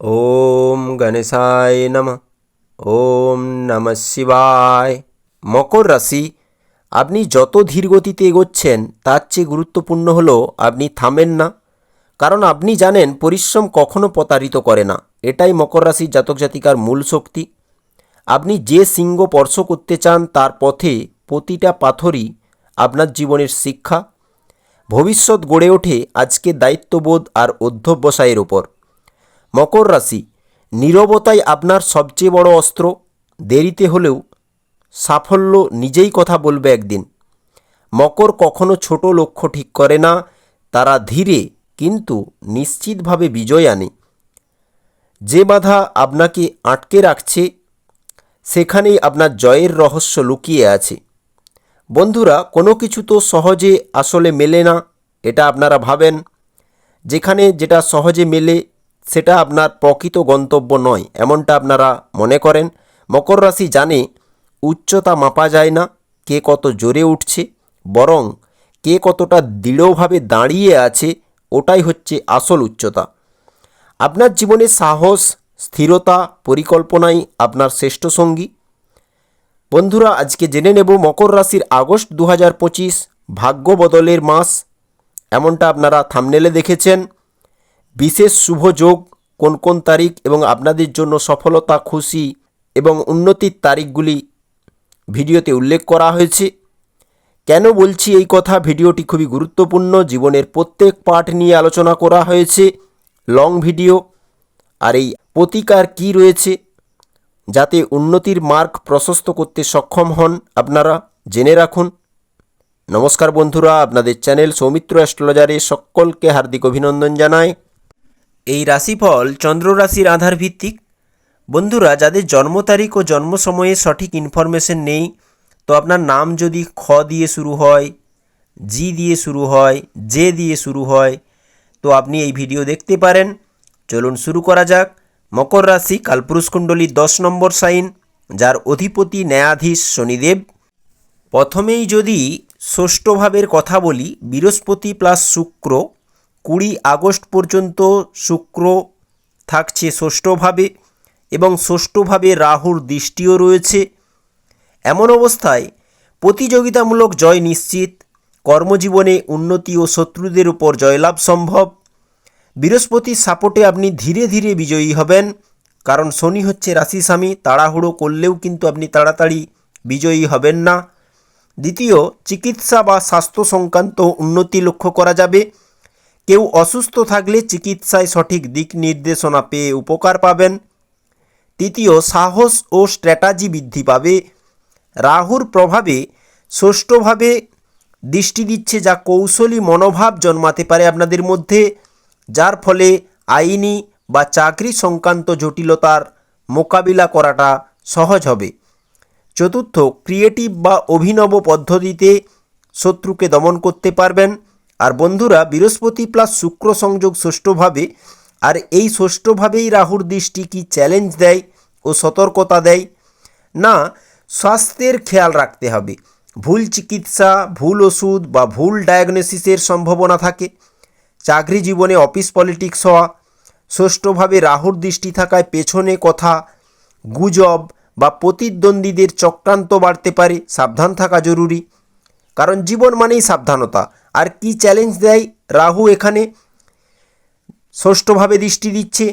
ওম গণেশায় নম। ওম নম শিবায়। মকর রাশি, আপনি যত ধীর গতিতে এগোচ্ছেন, তার চেয়ে গুরুত্বপূর্ণ হলো আপনি থামেন না। কারণ আপনি জানেন, পরিশ্রম কখনো প্রতারিত করে না। এটাই মকর রাশির জাতক জাতিকার মূল শক্তি। আপনি যে সিংহ স্পর্শ করতে চান, তার পথে প্রতিটা পাথরই আপনার জীবনের শিক্ষা। ভবিষ্যৎ গড়ে ওঠে আজকে দায়িত্ববোধ আর অধ্যবসায়ের ওপর। মকর রাশি। নীরবতাই আপনার সবচেয়ে বড় অস্ত্র। দেরিতে হলেও সাফল্য নিজেই কথা বলবে একদিন। মকর কখনো ছোট লক্ষ্য ঠিক করে না, তারা ধীরে কিন্তু নিশ্চিতভাবে বিজয় আনে। যে বাধা আপনাকে আটকে রাখছে, সেখানেই আপনার জয়ের রহস্য লুকিয়ে আছে। বন্ধুরা, কোনো কিছু তো সহজে আসলে মেলে না, এটা আপনারা ভাবেন। যেখানে যেটা সহজে মেলে সেটা আপনার প্রকৃত গন্তব্য নয়, এমনটা আপনারা মনে করেন। মকর রাশি জানে, উচ্চতা মাপা যায় না, কে কত জোরে উঠছে, বরং কে কতটা দৃঢ়ভাবে দাঁড়িয়ে আছে, ওটাই হচ্ছে আসল উচ্চতা। আপনার জীবনে সাহস, স্থিরতা, পরিকল্পনাই আপনার শ্রেষ্ঠ সঙ্গী। বন্ধুরা, আজকে জেনে নেব মকর রাশির আগস্ট দু হাজার পঁচিশ ভাগ্য বদলের মাস। এমনটা আপনারা থামনেলে দেখেছেন। বিশেষ শুভ যোগ, কোন কোন তারিখ এবং আপনাদের জন্য সফলতা, খুশি এবং উন্নতির তারিখগুলি ভিডিওতে উল্লেখ করা হয়েছে। কেন বলছি এই কথা? ভিডিওটি খুবই গুরুত্বপূর্ণ। জীবনের প্রত্যেক পার্ট নিয়ে আলোচনা করা হয়েছে। Long video. আর এই প্রতিকার কি রয়েছে? যাতে উন্নতির মার্গ প্রশস্ত করতে সক্ষম হন আপনারা, জেনে রাখুন। নমস্কার বন্ধুরা, আপনাদের চ্যানেল সৌমিত্র অ্যাস্ট্রোলজারে সকলকে হার্দিক অভিনন্দন জানাই। এই রাশিফল চন্দ্র রাশির আধার ভিত্তিক বন্ধুরা, যাদের জন্ম তারিখ ও জন্ম সময়ে সঠিক ইনফরমেশন নেই, তো আপনার নাম যদি খ দিয়ে শুরু হয় জি দিয়ে শুরু হয় জে দিয়ে শুরু হয়, তো আপনি এই ভিডিও দেখতে পারেন। চলুন শুরু করা যাক। মকর রাশি কালপুরুষ কুণ্ডলীর দশ নম্বর সাইন, যার অধিপতি ন্যায়াধীশ শনিদেব। প্রথমেই যদি ষষ্ঠ ভাবের কথা বলি, বৃহস্পতি প্লাস শুক্র কুড়ি আগস্ট পর্যন্ত শুক্র থাকছে ষষ্ঠভাবে এবং ষষ্ঠভাবে রাহুর দৃষ্টিও রয়েছে। এমন অবস্থায় প্রতিযোগিতামূলক জয় নিশ্চিত, কর্মজীবনে উন্নতি ও শত্রুদের উপর জয়লাভ সম্ভব। বৃহস্পতির সাপোর্টে আপনি ধীরে ধীরে বিজয়ী হবেন, কারণ শনি হচ্ছে রাশি স্বামী তাড়াহুড়ো করলেও কিন্তু আপনি তাড়াতাড়ি বিজয়ী হবেন না। দ্বিতীয়, চিকিৎসা বা স্বাস্থ্য সংক্রান্ত উন্নতি লক্ষ্য করা যাবে। কেউ অসুস্থ থাকলে চিকিৎসায় সঠিক দিক নির্দেশনা পেয়ে উপকার পাবেন। তৃতীয়, সাহস ও স্ট্র্যাটাজি বৃদ্ধি পাবে। রাহুর প্রভাবে ষষ্ঠভাবে দৃষ্টি দিচ্ছে যা কৌশলী মনোভাব জন্মাতে পারে আপনাদের মধ্যে, যার ফলে আইনি বা চাকরি সংক্রান্ত জটিলতার মোকাবিলা করাটা সহজ হবে। চতুর্থ, ক্রিয়েটিভ বা অভিনব পদ্ধতিতে শত্রুকে দমন করতে পারবেন। আর বন্ধুরা, বৃহস্পতি প্লাস শুক্র সংযোগ ষষ্ঠভাবে, আর এই ষষ্ঠভাবেই রাহুর দৃষ্টি কি চ্যালেঞ্জ দেয় ও সতর্কতা দেয়? না, স্বাস্থ্যের খেয়াল রাখতে হবে। ভুল চিকিৎসা, ভুল ওষুধ বা ভুল ডায়াগনোসিসের সম্ভাবনা থাকে। চাকরি জীবনে অফিস পলিটিক্স হওয়া, ষষ্ঠভাবে রাহুর দৃষ্টি থাকায় পেছনে কথা, গুজব বা প্রতিদ্বন্দ্বীদের চক্রান্ত বাড়তে পারে। সাবধান থাকা জরুরি। কারণ জীবন মানেই সাবধানতা। আর কি চ্যালেঞ্জ দেয়? রাহু এখানে ষষ্ঠভাবে দৃষ্টি দিচ্ছে।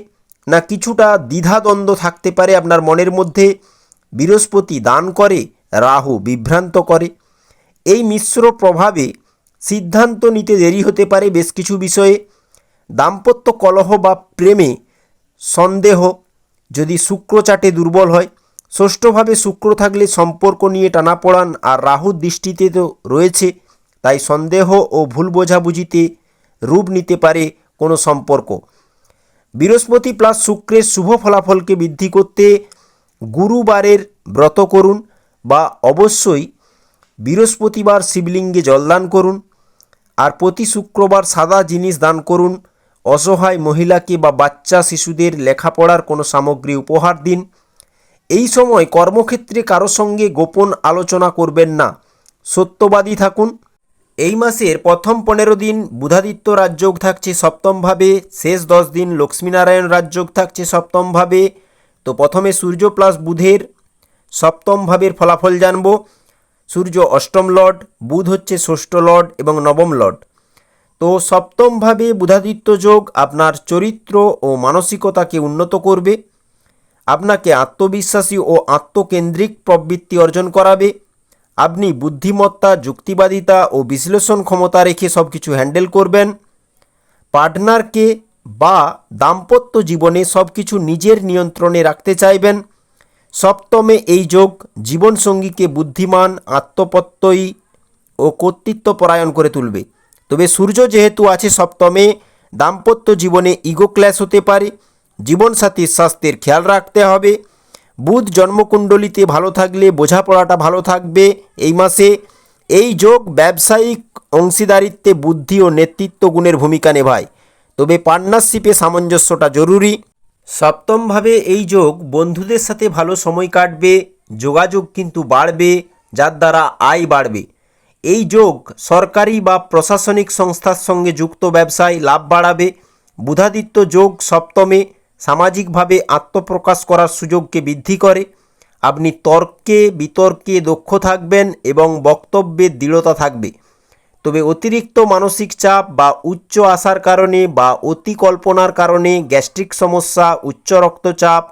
না কিছুটা দ্বিধাদ্বন্দ্ব থাকতে পারে আপনার মনের মধ্যে। বৃহস্পতি দান করে, রাহু বিভ্রান্ত করে। এই মিশ্র প্রভাবে সিদ্ধান্ত নিতে দেরি হতে পারে বেশ কিছু বিষয়ে। দাম্পত্য কলহ বা প্রেমে সন্দেহ যদি শুক্র চাটে দুর্বল হয়, ষষ্ঠভাবে শুক্র থাকলে সম্পর্ক নিয়ে টানাপোড়ান আর রাহুর দৃষ্টিতে তো রয়েছে। তাই সন্দেহ ও ভুল বোঝাবুঝিতে রূপ নিতে পারে কোনো সম্পর্ক। বৃহস্পতি প্লাস শুক্রের শুভ ফলাফলকে বৃদ্ধি করতে গুরুবারের ব্রত করুন বা অবশ্যই বৃহস্পতিবার শিবলিঙ্গে জলদান করুন আর প্রতি শুক্রবার সাদা জিনিস দান করুন, অসহায় মহিলাকে বা বাচ্চা শিশুদের লেখাপড়ার কোনো সামগ্রী উপহার দিন। এই সময় কর্মক্ষেত্রে কারও সঙ্গে গোপন আলোচনা করবেন না। সত্যবাদী থাকুন এই মাসের প্রথম পনেরো দিন বুধাদিত্য রাজযোগ থাকছে সপ্তমভাবে শেষ দশ দিন লক্ষ্মীনারায়ণ রাজযোগ থাকছে সপ্তমভাবে তো প্রথমে সূর্য প্লাস বুধের সপ্তম ভাবের ফলাফল জানব। সূর্য অষ্টম লর্ড, বুধ হচ্ছে ষষ্ঠ লর্ড এবং নবম লর্ড। তো সপ্তমভাবে বুধাদিত্য যোগ আপনার চরিত্র ও মানসিকতাকে উন্নত করবে। আপনাকে আত্মবিশ্বাসী ও আত্মকেন্দ্রিক প্রবৃত্তি অর্জন করাবে। আপনি বুদ্ধিমত্তা, যুক্তিবাদিতা ও বিশ্লেষণ ক্ষমতা রেখে সব কিছু হ্যান্ডেল করবেন। পার্টনারকে বা দাম্পত্য জীবনে সব কিছু নিজের নিয়ন্ত্রণে রাখতে চাইবেন। সপ্তমে এই যোগ জীবনসঙ্গীকে বুদ্ধিমান আত্মপত্যয়ী ও কর্তৃত্ব পরায়ণ করে তুলবে। তবে সূর্য যেহেতু আছে সপ্তমে, দাম্পত্য জীবনে ইগো ক্ল্যাশ হতে পারে। জীবনসাথীর স্বাস্থ্যের খেয়াল রাখতে হবে। বুধ জন্মকুণ্ডলিতে ভালো থাকলে বোঝাপড়াটা ভালো থাকবে। এই মাসে এই যোগ ব্যবসায়িক অংশীদারিত্বে বুদ্ধি ও নেতৃত্ব গুণের ভূমিকা নেভায়। তবে পার্টনারশিপে সামঞ্জস্যটা জরুরি। সপ্তমভাবে এই যোগ বন্ধুদের সাথে ভালো সময় কাটবে, যোগাযোগ কিন্তু বাড়বে, যার দ্বারা আয় বাড়বে। এই যোগ সরকারি বা প্রশাসনিক সংস্থার সঙ্গে যুক্ত ব্যবসায় লাভ বাড়াবে। বুধাদিত্য যোগ সপ্তমে সামাজিকভাবে আত্মপ্রকাশ করার সুযোগকে বৃদ্ধি করে। আপনি তর্কে বিতর্কে দক্ষ থাকবেন এবং বক্তব্যে দৃঢ়তা থাকবে। তবে অতিরিক্ত মানসিক চাপ বা উচ্চ আশার কারণে বা অতি কল্পনার কারণে গ্যাস্ট্রিক সমস্যা, উচ্চ রক্তচাপ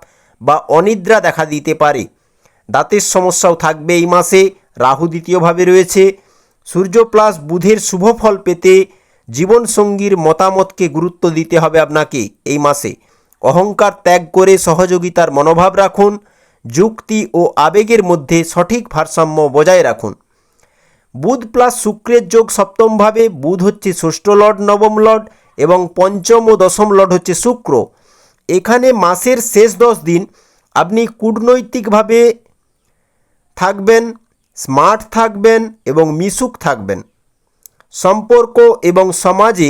বা অনিদ্রা দেখা দিতে পারে। দাঁতের সমস্যাও থাকবে এই মাসে, রাহু দ্বিতীয়ভাবে রয়েছে। সূর্য প্লাস বুধের শুভ ফল পেতে জীবনসঙ্গীর মতামতকে গুরুত্ব দিতে হবে আপনাকে এই মাসে। অহংকার ত্যাগ করে সহযোগিতার মনোভাব রাখুন, যুক্তি ও আবেগের মধ্যে সঠিক ভারসাম্য বজায় রাখুন। বুধ প্লাস শুক্রের যোগ সপ্তমভাবে, বুধ হচ্ছে ষষ্ঠ লর্ড, নবম লর্ড এবং পঞ্চম ও দশম লর্ড হচ্ছে শুক্র। এখানে মাসের শেষ দশ দিন আপনি কূটনৈতিকভাবে থাকবেন, স্মার্ট থাকবেন এবং মিশুক থাকবেন। সম্পর্ক এবং সমাজে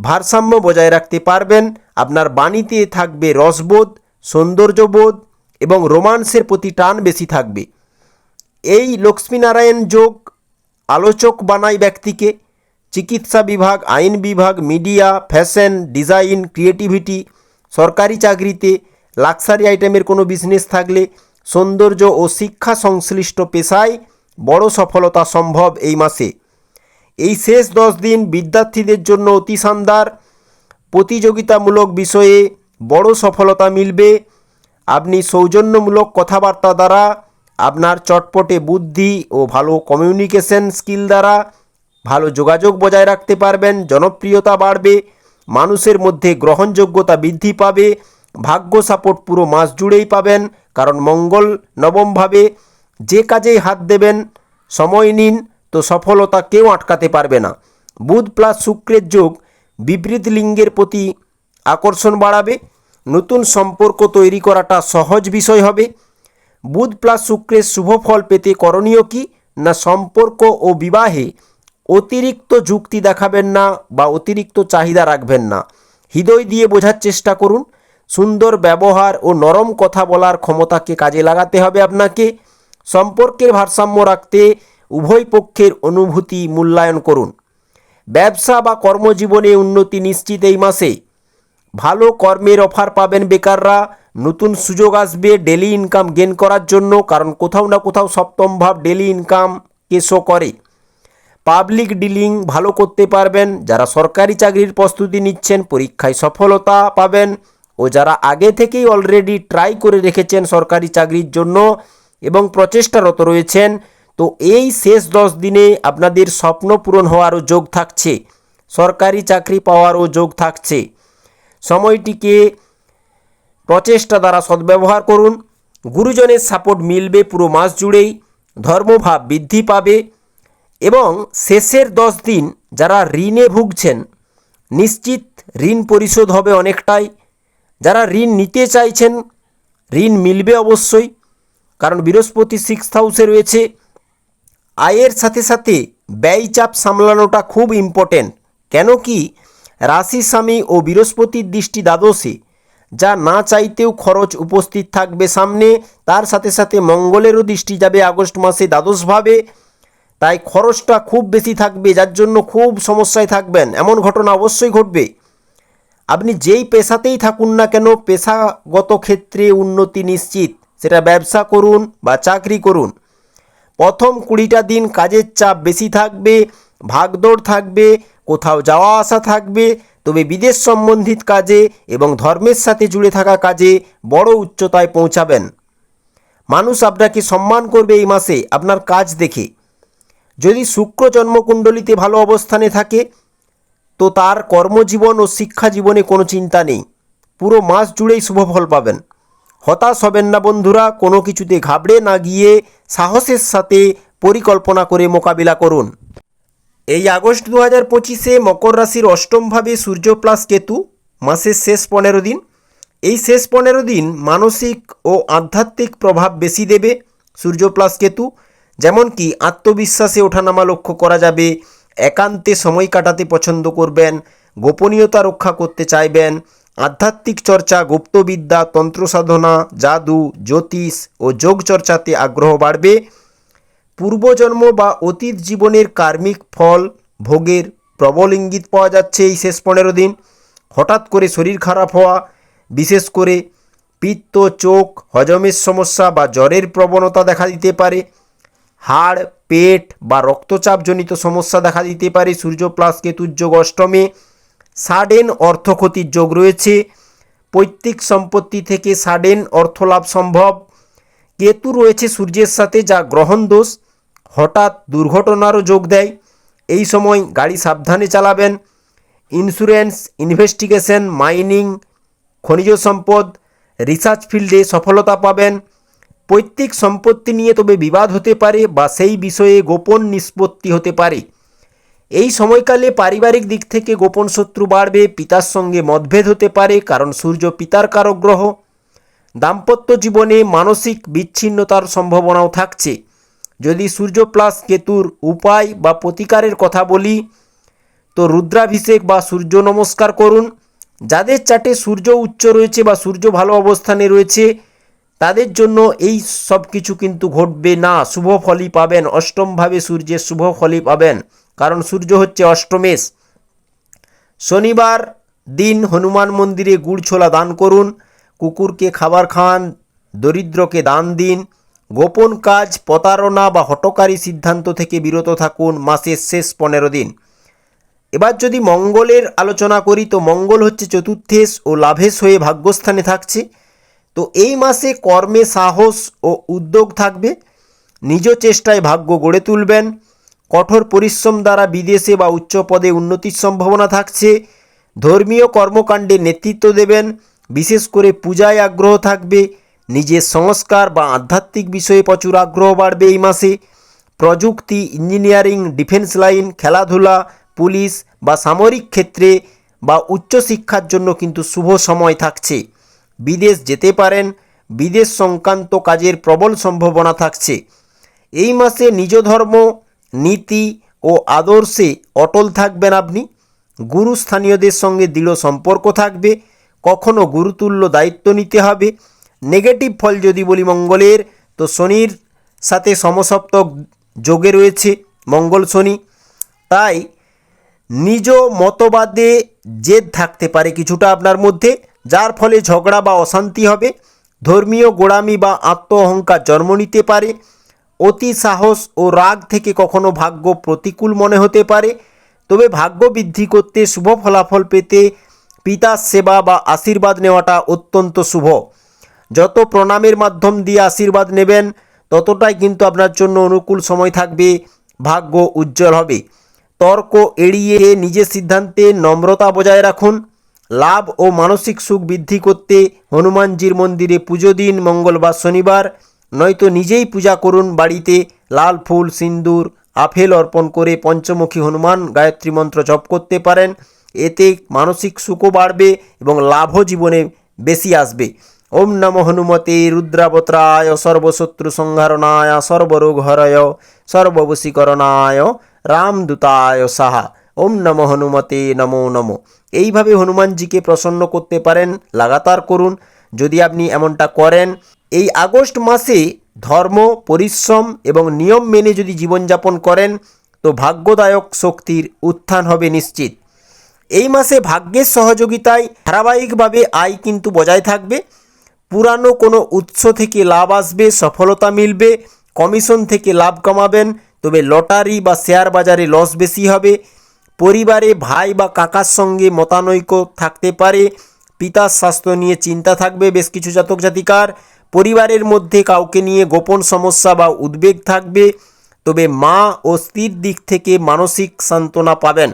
ভারসাম্য বজায় রাখতে পারবেন। আপনার বাণীতে থাকবে রসবোধ, সৌন্দর্যবোধ এবং রোমান্সের প্রতি টান বেশি থাকবে। এই লক্ষ্মীনারায়ণ যোগ আলোচক বানায় ব্যক্তিকে। চিকিৎসা বিভাগ, আইন বিভাগ, মিডিয়া, ফ্যাশন, ডিজাইন, ক্রিয়েটিভিটি, সরকারি চাকরিতে লাক্সারি আইটেমের কোনো বিজনেস থাকলে সৌন্দর্য ও শিক্ষা সংশ্লিষ্ট পেশায় বড় সফলতা সম্ভব এই মাসে। এই শেষ দশ দিন বিদ্যার্থীদের জন্য অতি শানদার। প্রতিযোগিতামূলক বিষয়ে বড় সফলতা মিলবে। আপনি সৌজন্যমূলক কথাবার্তা দ্বারা, আপনার চটপটে বুদ্ধি ও ভালো কমিউনিকেশন স্কিল দ্বারা ভালো যোগাযোগ বজায় রাখতে পারবেন। জনপ্রিয়তা বাড়বে, মানুষের মধ্যে গ্রহণযোগ্যতা বৃদ্ধি পাবে, ভাগ্য সাপোর্ট পুরো মাস জুড়েই পাবেন। কারণ মঙ্গল নবমভাবে যে কাজেই হাত দেবেন, সময় নিন তো সফলতা কেউ আটকাতে পারবে না। বুধ প্লাস শুক্রের যোগ বিপরীত লিঙ্গের প্রতি আকর্ষণ বাড়াবে। নতুন সম্পর্ক তৈরি করাটা সহজ বিষয় হবে। বুধ প্লাস শুক্রের শুভ ফল পেতে করণীয় কি? না সম্পর্ক ও বিবাহে অতিরিক্ত যুক্তি দেখাবেন না বা অতিরিক্ত চাহিদা রাখবেন না। হৃদয় দিয়ে বোঝার চেষ্টা করুন। সুন্দর ব্যবহার ও নরম কথা বলার ক্ষমতাকে কাজে লাগাতে হবে আপনাকে। সম্পর্কের ভারসাম্য রাখতে উভয় পক্ষের অনুভূতি মূল্যায়ন করুন। ব্যবসা বা কর্মজীবনে উন্নতি নিশ্চিত এই মাসে। ভালো কর্মের অফার পাবেন বেকাররা। নতুন সুযোগ আসবে ডেলি ইনকাম গেন করার জন্য, কারণ কোথাও না কোথাও সপ্তম ভাব ডেলি ইনকাম শো করে। পাবলিক ডিলিং ভালো করতে পারবেন। যারা সরকারি চাকরির প্রস্তুতি নিচ্ছেন, পরীক্ষায় সফলতা পাবেন। ও যারা আগে থেকেই অলরেডি ট্রাই করে রেখেছেন সরকারি চাকরির জন্য এবং প্রচেষ্টারত রয়েছেন তো এই শেষ দশ দিনে আপনাদের স্বপ্ন পূরণ হওয়ারও যোগ থাকছে, সরকারি চাকরি পাওয়ারও যোগ থাকছে। সময়টিকে প্রচেষ্টা দ্বারা সদ্ব্যবহার করুন, গুরুজনের সাপোর্ট মিলবে পুরো মাস জুড়েই, ধর্মভাব বৃদ্ধি পাবে এবং শেষের দশ দিন যারা ঋণে ভুগছেন, নিশ্চিত ঋণ পরিশোধ হবে অনেকটাই। যারা ঋণ নিতে চাইছেন, ঋণ মিলবে অবশ্যই, কারণ বৃহস্পতি সিক্স হাউসে রয়েছে আয়ের সাথে সাথে ব্যয় চাপ সামলানোটা খুব ইম্পর্টেন্ট কেন কি রাশি স্বামী ও বৃহস্পতির দৃষ্টি দ্বাদশে, যা না চাইতেও খরচ উপস্থিত থাকবে সামনে, তার সাথে সাথে মঙ্গলেরও দৃষ্টি যাবে আগস্ট মাসে দ্বাদশভাবে। তাই খরচটা খুব বেশি থাকবে, যার জন্য খুব সমস্যায় থাকবেন। এমন ঘটনা অবশ্যই ঘটবে। আপনি যেই পেশাতেই থাকুন না কেন, পেশাগত ক্ষেত্রে উন্নতি নিশ্চিত। সেটা ব্যবসা করুন বা চাকরি করুন। প্রথম কুড়িটা দিন কাজের চাপ বেশি থাকবে, ভাগদৌড় থাকবে, কোথাও যাওয়া আসা থাকবে। তবে বিদেশ সম্বন্ধিত কাজে এবং ধর্মের সাথে জুড়ে থাকা কাজে বড় উচ্চতায় পৌঁছাবেন। মানুষ আপনাকে সম্মান করবে এই মাসে আপনার কাজ দেখে। যদি শুক্র জন্মকুণ্ডলিতে ভালো অবস্থানে থাকে, তো তার কর্মজীবন ও শিক্ষা জীবনে কোনো চিন্তা নেই। পুরো মাস জুড়েই শুভ ফল পাবেন। হতাশ হবেন না বন্ধুরা, কোনো কিছুতে ঘাবড়ে না গিয়ে সাহসের সাথে পরিকল্পনা করে মোকাবিলা করুন। এই আগস্ট দু হাজার পঁচিশে মকর রাশির অষ্টমভাবে সূর্য প্লাস কেতু, মাসের শেষ পনেরো দিন। এই শেষ পনেরো দিন মানসিক ও আধ্যাত্মিক প্রভাব বেশি দেবে সূর্য প্লাস কেতু যেমন কি আত্মবিশ্বাসে ওঠানামা লক্ষ্য করা যাবে। একান্তে সময় কাটাতে পছন্দ করবেন, গোপনীয়তা রক্ষা করতে চাইবেন আধ্যাত্মিক চর্চা, গুপ্তবিদ্যা, তন্ত্রসাধনা, জাদু, জ্যোতিষ ও যোগ চর্চাতে আগ্রহ বাড়বে। পূর্বজন্ম বা অতীত জীবনের কার্মিক ফল, ভোগের প্রবল ইঙ্গিত পাওয়া যাচ্ছে এই শেষ পনেরো দিন। হঠাৎ করে শরীর খারাপ হওয়া, বিশেষ করে পিত্ত, চোখ, হজমের সমস্যা বা জ্বরের প্রবণতা দেখা দিতে পারে। হাড়, পেট বা রক্তচাপজনিত সমস্যা দেখা দিতে পারে। সূর্য প্লাস কেতুর যোগ অষ্টমে। সাডেন অর্থক্ষতির যোগ রয়েছে। পৈতৃক সম্পত্তি থেকে সাডেন অর্থলাভ সম্ভব। কেতু রয়েছে সূর্যের সাথে, যা গ্রহণ দোষ। হঠাৎ দুর্ঘটনারও যোগ দেয়। এই সময় গাড়ি সাবধানে চালাবেন। ইন্স্যুরেন্স, ইনভেস্টিগেশন, মাইনিং, খনিজ সম্পদ, রিসার্চ ফিল্ডে সফলতা পাবেন। পৈতৃক সম্পত্তি নিয়ে তবে বিবাদ হতে পারে বা সেই বিষয়ে গোপন নিষ্পত্তি হতে পারে। এই সময়কালে পারিবারিক দিক থেকে গোপন শত্রু বাড়বে, পিতার সঙ্গে মতভেদ হতে পারে, কারণ সূর্য পিতার কারক গ্রহ দাম্পত্য জীবনে মানসিক বিচ্ছিন্নতার সম্ভাবনাও থাকছে। যদি সূর্য প্লাস কেতুর উপায় বা প্রতিকারের কথা বলি, তো রুদ্রাভিষেক বা সূর্য নমস্কার করুন। যাদের চাটে সূর্য উচ্চ রয়েছে বা সূর্য ভালো অবস্থানে রয়েছে, তাদের জন্য এই সব কিছু কিন্তু ঘটবে না। শুভ ফলই পাবেন, অষ্টমভাবে সূর্যের শুভ ফলই পাবেন। কারণ সূর্য হচ্ছে অষ্টমেশ। শনিবার দিন হনুমান মন্দিরে গুড় ছোলা দান করুন, কুকুরকে খাবার খাওয়ান দরিদ্রকে দান দিন, গোপন কাজ, প্রতারণা বা হটকারী সিদ্ধান্ত থেকে বিরত থাকুন মাসের শেষ পনেরো দিন। এবার যদি মঙ্গলের আলোচনা করি, তো মঙ্গল হচ্ছে চতুর্থেশ ও লাভেশ হয়ে ভাগ্যস্থানে থাকছে। তো এই মাসে কর্মে সাহস ও উদ্যোগ থাকবে। নিজ চেষ্টায় ভাগ্য গড়ে তুলবেন। কঠোর পরিশ্রম দ্বারা বিদেশে বা উচ্চ পদে উন্নতির সম্ভাবনা থাকছে। ধর্মীয় কর্মকাণ্ডে নেতৃত্ব দেবেন। বিশেষ করে পূজায় আগ্রহ থাকবে। নিজের সংস্কার বা আধ্যাত্মিক বিষয়ে প্রচুর আগ্রহ বাড়বে এই মাসে। প্রযুক্তি, ইঞ্জিনিয়ারিং, ডিফেন্স লাইন, খেলাধুলা, পুলিশ বা সামরিক ক্ষেত্রে বা উচ্চশিক্ষার জন্য কিন্তু শুভ সময় থাকছে। বিদেশ যেতে পারেন। বিদেশ সংক্রান্ত কাজের প্রবল সম্ভাবনা থাকছে। এই মাসে নিজ ধর্ম নীতি ও আদর্শে অটল থাকবেন আপনি। গুরুস্থানীয়দের সঙ্গে দৃঢ় সম্পর্ক থাকবে। কখনো গুরুতুল্য দায়িত্ব নিতে হবে। নেগেটিভ ফল যদি বলি মঙ্গলের, তো শনির সাথে সমসপ্তক যোগে রয়েছে মঙ্গল শনি। তাই নিজ মতবাদে জেদ থাকতে পারে কিছুটা আপনার মধ্যে, যার ফলে ঝগড়া বা অশান্তি হবে। ধর্মীয় গোড়ামি বা আত্ম অহংকার জন্ম নিতে পারে। অতি সাহস ও রাগ থেকে কখনো ভাগ্য প্রতিকূল মনে হতে পারে। তবে ভাগ্য বৃদ্ধি করতে শুভ ফলাফল পেতে পিতার সেবা বা আশীর্বাদ নেওয়াটা অত্যন্ত শুভ। যত প্রণামের মাধ্যম দিয়ে আশীর্বাদ নেবেন, ততটাই কিন্তু আপনার জন্য অনুকূল সময় থাকবে, ভাগ্য উজ্জ্বল হবে। তর্ক এড়িয়ে নিজের সিদ্ধান্তে নম্রতা বজায় রাখুন। লাভ ও মানসিক সুখ বৃদ্ধি করতে হনুমানজির মন্দিরে পুজো দিন, মঙ্গলবার, শনিবার। নয়তো নিজেই পূজা করুন বাড়িতে লাল ফুল, সিন্দুর, আপেল অর্পণ করে পঞ্চমুখী হনুমান গায়ত্রী মন্ত্র জপ করতে পারেন। এতে মানসিক সুখও বাড়বে এবং লাভও জীবনে বেশি আসবে। ওম নম হনুমতে রুদ্রাবত্রায় সর্বশত্রু সংহারণায় সর্বরোগ হরয় সর্ববশীকরণায় রামদূতায় সাহা। ওম নম হনুমতে নমো নমো। এইভাবে হনুমানজিকে প্রসন্ন করতে পারেন, লাগাতার করুন। যদি আপনি এমনটা করেন, এই আগস্ট মাসে ধর্ম, পরিশ্রম এবং নিয়ম মেনে যদি জীবনযাপন করেন, তো ভাগ্যদায়ক শক্তির উত্থান হবে নিশ্চিত। এই মাসে ভাগ্যের সহযোগিতায় ধারাবাহিকভাবে আয় কিন্তু বজায় থাকবে। পুরানো কোনো উৎস থেকে লাভ আসবে, সফলতা মিলবে, কমিশন থেকে লাভ কমাবেন, তবে লটারি বা শেয়ার বাজারে লস বেশি হবে। পরিবারে ভাই বা কাকার সঙ্গে মতানৈক্য থাকতে পারে পিতার স্বাস্থ্য নিয়ে চিন্তা থাকবে বেশ কিছু জাতক জাতিকার। পরিবারের মধ্যে কাউকে নিয়ে গোপন সমস্যা বা উদ্বেগ থাকবে, তবে মা ও স্ত্রীর দিক থেকে মানসিক সান্ত্বনা পাবেন।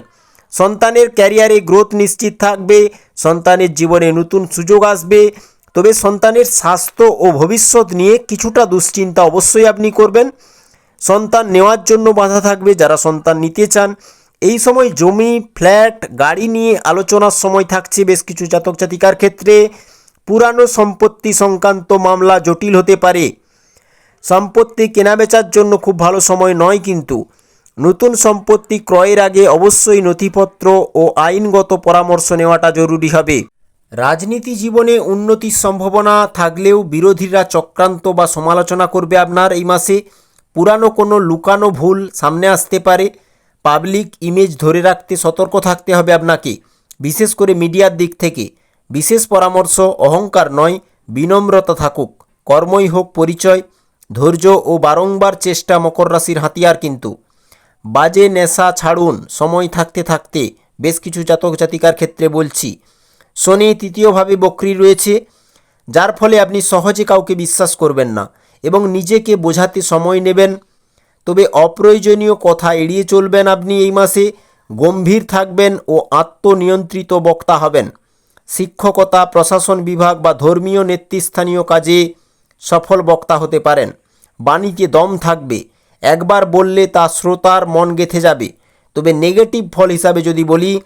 সন্তানের ক্যারিয়ারে গ্রোথ নিশ্চিত থাকবে, সন্তানের জীবনে নতুন সুযোগ আসবে, তবে সন্তানের স্বাস্থ্য ও ভবিষ্যৎ নিয়ে কিছুটা দুশ্চিন্তা অবশ্যই আপনি করবেন। সন্তান নেওয়ার জন্য বাধা থাকবে যারা সন্তান নিতে চান। এই সময় জমি, ফ্ল্যাট, গাড়ি নিয়ে আলোচনার সময় থাকছে বেশ কিছু জাতক জাতিকার ক্ষেত্রে। পুরানো সম্পত্তি সংক্রান্ত মামলা জটিল হতে পারে। সম্পত্তি কেনাবেচার জন্য খুব ভালো সময় নয় কিন্তু। নতুন সম্পত্তি ক্রয়ের আগে অবশ্যই নথিপত্র ও আইনগত পরামর্শ নেওয়াটা জরুরি হবে। রাজনীতি জীবনে উন্নতির সম্ভাবনা থাকলেও বিরোধীরা চক্রান্ত বা সমালোচনা করবে আপনার এই মাসে। পুরানো কোনো লুকানো ভুল সামনে আসতে পারে। পাবলিক ইমেজ ধরে রাখতে সতর্ক থাকতে হবে আপনাকে। বিশেষ করে মিডিয়ার দিক থেকে। বিশেষ পরামর্শ, অহংকার নয়, বিনম্রতা থাকুক। কর্মই হোক পরিচয়, ধৈর্য ও বারংবার চেষ্টা মকর রাশির হাতিয়ার কিন্তু। বাজে নেশা ছাড়ুন, সময় থাকতে থাকতে। বেশ কিছু জাতক জাতিকার ক্ষেত্রে বলছি। শনি তৃতীয়ভাবে বক্রি রয়েছে, যার ফলে আপনি সহজে কাউকে বিশ্বাস করবেন না এবং নিজেকে বোঝাতে সময় নেবেন। তবে অপ্রয়োজনীয় কথা এড়িয়ে চলবেন আপনি এই মাসে, গম্ভীর থাকবেন ও আত্মনিয়ন্ত্রিত বক্তা হবেন। শিক্ষকতা, প্রশাসন বিভাগ বা ধর্মীয় নেতৃস্থানীয় কাজে সফল বক্তা হতে পারেন। বাণীতে দম থাকবে। একবার বললে তা শ্রোতার মন গেথে যাবে। তবে নেগেটিভ ফল হিসাবে যদি বলি,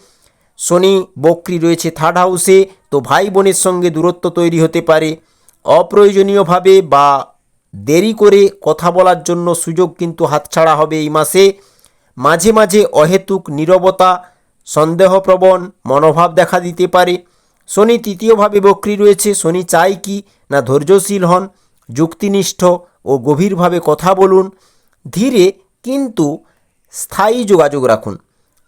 শনি বক্রি রয়েছে থার্ড হাউসে, তো ভাই বোনের সঙ্গে দূরত্ব তৈরি হতে পারে। অপ্রয়োজনীয়ভাবে বা দেরি করে কথা বলার জন্য সুযোগ কিন্তু হাতছাড়া হবে এই মাসে। মাঝে মাঝে অহেতুক নীরবতা, সন্দেহপ্রবণ, মনোভাব দেখা দিতে পারে। শনি তৃতীয়ভাবে বক্রি রয়েছে। শনি চাই কি না ধৈর্যশীল হন, যুক্তিনিষ্ঠ ও গভীরভাবে কথা বলুন। ধীরে কিন্তু স্থায়ী যোগাযোগ রাখুন।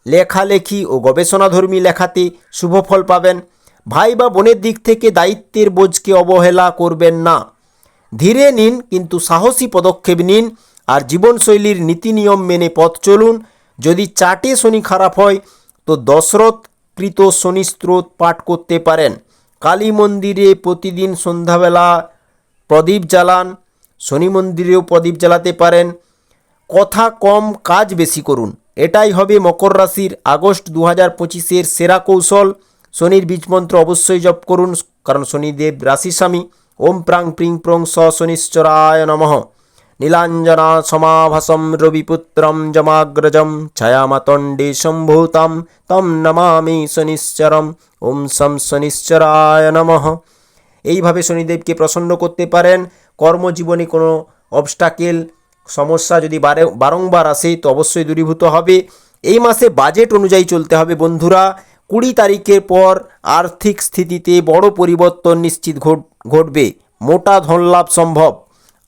লেখালেখি ও গবেষণাধর্মী লেখাতে শুভ ফল পাবেন। ভাই বা বোনের দিক থেকে দায়িত্বের বোঝকে অবহেলা করবেন না। ধীরে নিন, কিন্তু সাহসী পদক্ষেপ নিন আর জীবনশৈলীর নীতি নিয়ম মেনে পথ চলুন। যদি চাটে শনি খারাপ হয়, তো দশরথ কৃত শনি স্ত্রোত পাঠ করতে পারেন। কালী মন্দিরে প্রতিদিন সন্ধ্যাবেলা প্রদীপ জ্বালান, শনি মন্দিরেও প্রদীপ জ্বালাতে পারেন। কথা কম, কাজ বেশি করুন। এটাই হবে মকর রাশির আগস্ট দু হাজার পঁচিশের সেরা কৌশল। শনির বীজমন্ত্র অবশ্যই জপ করুন, কারণ শনিদেব রাশি স্বামী। ওম প্রাং প্রিং প্রং স নমঃ। নীলাঞ্জনা সমাভাসম রবিপুত্রম জমাগ্রজম ছায়ামাতণ্ডে সম্ভূতাম তম নমামি শনিশ্চরম ওম শম শনিশ্চরায় নমঃ। এইভাবে শনিদেবকে প্রসন্ন করতে পারেন। কর্মজীবনে কোনো অবস্টাকেল সমস্যা যদি বারে বারংবার আসে, তো অবশ্যই দূরীভূত হবে। এই মাসে বাজেট অনুযায়ী চলতে হবে বন্ধুরা। কুড়ি তারিখের পর আর্থিক স্থিতিতে বড় পরিবর্তন নিশ্চিত ঘট- ঘটবে। মোটা ধনলাভ সম্ভব।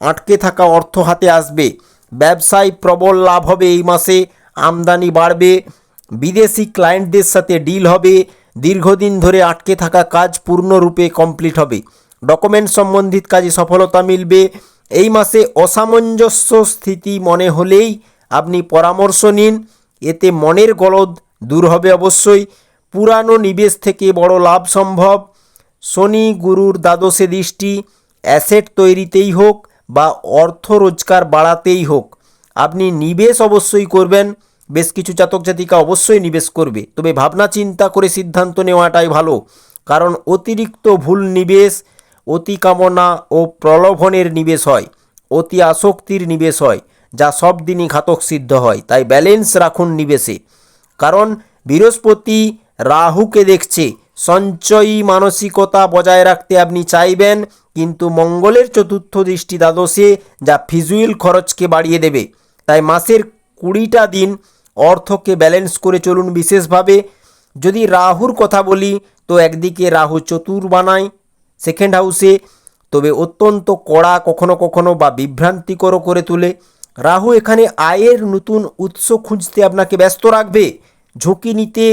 আটকে থাকা অর্থ হাতে আসবে। ব্যবসায় প্রবল লাভ হবে এই মাসে। আমদানি বাড়বে। বিদেশি ক্লায়েন্টদের সাথে ডিল হবে। দীর্ঘদিন ধরে আটকে থাকা কাজ পূর্ণরূপে কমপ্লিট হবে। ডকুমেন্ট সম্বন্ধিত কাজে সফলতা মিলবে। এই মাসে অসামঞ্জস্য স্থিতি মনে হলেই আপনি পরামর্শ নিন। এতে মনের গলদ দূর হবে অবশ্যই। পুরানো নিবেশ থেকে বড় লাভ সম্ভব। শনি গুরুর দ্বাদশে দৃষ্টি অ্যাসেট তৈরিতেই হোক বা অর্থ রোজগার বাড়াতেই হোক। আপনি নিবেশ অবশ্যই করবেন। বেশ কিছু জাতক জাতিকা অবশ্যই নিবেশ করবে। তবে ভাবনা চিন্তা করে সিদ্ধান্ত নেওয়াটাই ভালো। কারণ অতিরিক্ত ভুল নিবেশ অতি কামনা ও প্রলোভনের নিবেশ হয়। অতি আসক্তির নিবেশ হয়, যা সব দিনই ঘাতক সিদ্ধ হয়। তাই ব্যালেন্স রাখুন নিবেশে। কারণ বৃহস্পতি রাহুকে দেখছে। সঞ্চয়ী মানসিকতা বজায় রাখতে আপনি চাইবেন, কিন্তু মঙ্গলের চতুর্থ দৃষ্টি দ্বাদশে যা ফিজুইল খরচকে বাড়িয়ে দেবে। তাই মাসের কুড়িটা দিন অর্থকে ব্যালেন্স করে চলুন বিশেষভাবে। যদি রাহুর কথা বলি, তো একদিকে রাহু চতুর বানায় সেকেন্ড হাউসে তবে অত্যন্ত কড়া কখনো কখনো বা বিভ্রান্তিকরও করে তোলে। রাহু এখানে আয়ের নতুন উৎস খুঁজতে আপনাকে ব্যস্ত রাখবে। ঝুঁকি নিতে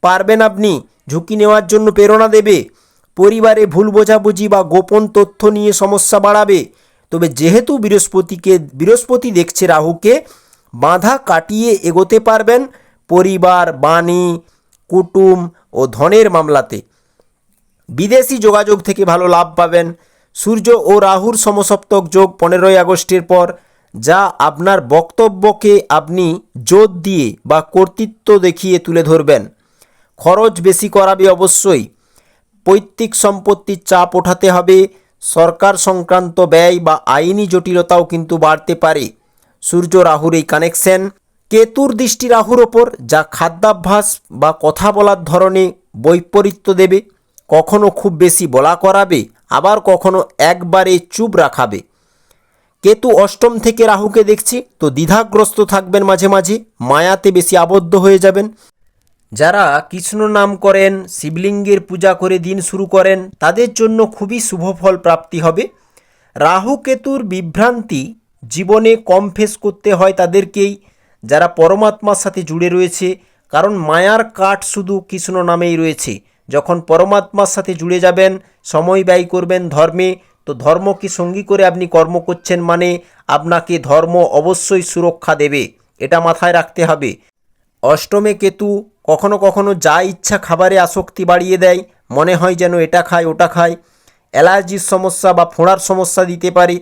পারবেন আপনি। ঝুঁকি নেওয়ার জন্য প্রেরণা দেবে। পরিবারে ভুল বোঝাবুঝি বা গোপন তথ্য নিয়ে সমস্যা বাড়াবে। তবে যেহেতু বৃহস্পতিকে, বৃহস্পতি দেখছে রাহুকে, বাধা কাটিয়ে এগোতে পারবেন পরিবার, বাণী, কুটুম ও ধনের মামলাতে। বিদেশি যোগাযোগ থেকে ভালো লাভ পাবেন। সূর্য ও রাহুর সমসপ্তক যোগ পনেরোই আগস্টের পর, যা আপনার বক্তব্যকে আপনি জোর দিয়ে বা কর্তৃত্ব দেখিয়ে তুলে ধরবেন। খরচ বেশি করাবে অবশ্যই। পৈতৃক সম্পত্তির চাপ ওঠাতে হবে। সরকার সংক্রান্ত ব্যয় বা আইনি জটিলতাও কিন্তু বাড়তে পারে। সূর্য রাহুর এই কানেকশন কেতুর দৃষ্টি রাহুর ওপর, যা খাদ্যাভ্যাস বা কথা বলার ধরনে বৈপরীত্য দেবে, কখনো খুব বেশি বলা করাবে, আবার কখনো একবারে চুপ রাখাবে। কেতু অষ্টম থেকে রাহুকে দেখছি, তো দ্বিধাগ্রস্ত থাকবেন মাঝে মাঝে, মায়াতে বেশি আবদ্ধ হয়ে যাবেন। যারা কৃষ্ণ নাম করেন, শিবলিঙ্গের পূজা করে দিন শুরু করেন, তাদের জন্য খুবই শুভ ফল প্রাপ্তি হবে। রাহু কেতুর বিভ্রান্তি জীবনে কম ফেস করতে হয় তাদেরকেই। যারা পরমাত্মার সাথে জুড়ে রয়েছে, কারণ মায়ার কাঠ শুধু কৃষ্ণ নামেই রয়েছে। যখন পরমাত্মার সাথে জুড়ে যাবেন, সময় ব্যয় করবেন ধর্মে, তো ধর্মকে সঙ্গী করে আপনি কর্ম করছেন মানে আপনাকে ধর্ম অবশ্যই সুরক্ষা দেবে, এটা মাথায় রাখতে হবে। অষ্টমে কেতু কখনো কখনো যা ইচ্ছা খাবারে আসক্তি বাড়িয়ে দেয়, মনে হয় যেন এটা খায়, ওটা খায়। অ্যালার্জির সমস্যা বা ফোঁড়ার সমস্যা দিতে পারে।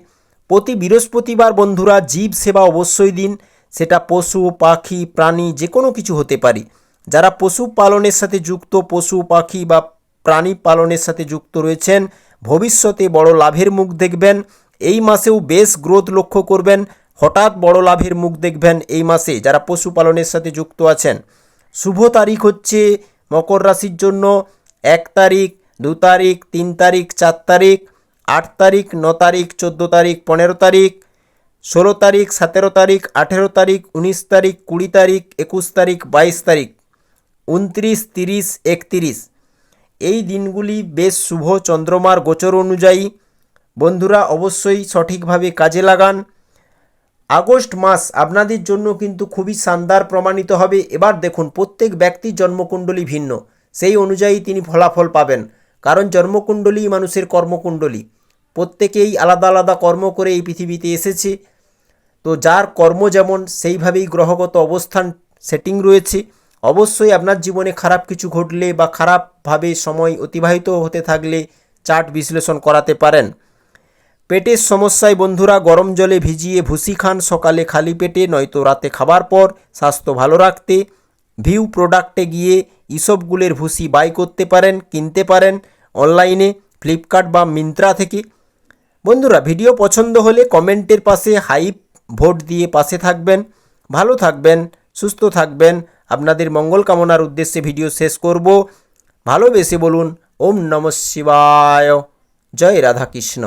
প্রতি বৃহস্পতিবার বন্ধুরা জীব সেবা অবশ্যই দিন। সেটা পশু, পাখি, প্রাণী যে কোনো কিছু হতে পারে। যারা পশু পালনের সাথে যুক্ত, পশু, পাখি বা প্রাণী পালনের সাথে যুক্ত রয়েছেন, ভবিষ্যতে বড় লাভের মুখ দেখবেন। এই মাসেও বেশ গ্রোথ লক্ষ্য করবেন। হঠাৎ বড় লাভের মুখ দেখবেন এই মাসে। যারা পশুপালনের সাথে যুক্ত আছেন শুভ তারিখ হচ্ছে মকর রাশির জন্য। এক তারিখ, দু তারিখ, তিন তারিখ, চার তারিখ, আট তারিখ, ন তারিখ, চোদ্দ তারিখ, পনেরো তারিখ, ষোলো তারিখ, সতেরো তারিখ, আঠেরো তারিখ, উনিশ তারিখ, কুড়ি তারিখ, একুশ তারিখ, বাইশ তারিখ, উনত্রিশ, তিরিশ, একত্রিশ। এই দিনগুলি বেশ শুভ চন্দ্রমার গোচর অনুযায়ী। বন্ধুরা, অবশ্যই সঠিকভাবে কাজে লাগান। আগস্ট মাস আপনাদের জন্য কিন্তু খুবই শানদার প্রমাণিত হবে। এবার দেখুন, প্রত্যেক ব্যক্তির জন্মকুণ্ডলী ভিন্ন। সেই অনুযায়ী তিনি ফলাফল পাবেন, কারণ জন্মকুণ্ডলী মানুষের কর্মকুণ্ডলী। প্রত্যেকেই আলাদা আলাদা কর্ম করে এই পৃথিবীতে এসেছে। তো যার কর্ম যেমন, সেইভাবেই গ্রহগত অবস্থান সেটিং রয়েছে। অবশ্যই আপনার জীবনে খারাপ কিছু ঘটলে বা খারাপভাবে সময় অতিবাহিত হতে থাকলে চার্ট বিশ্লেষণ করাতে পারেন। পেটের সমস্যায় বন্ধুরা গরম জলে ভিজিয়ে ভুসি খান সকালে খালি পেটে, নয়তো রাতে খাবার পর। স্বাস্থ্য ভালো রাখতে, ভিউ প্রোডাক্টে গিয়ে ইসবগুলের ভুসি বাই করতে পারেন, কিনতে পারেন অনলাইনে, ফ্লিপকার্ট বা মিন্ত্রা থেকে। বন্ধুরা, ভিডিও পছন্দ হলে কমেন্টের পাশে হাইপ ভোট দিয়ে পাশে থাকবেন। ভালো থাকবেন, সুস্থ থাকবেন। আপনাদের মঙ্গল কামনার উদ্দেশ্যে ভিডিও শেষ করব। ভালোবেসে বলুন, ওম নমঃ শিবায়। জয় রাধাকৃষ্ণ।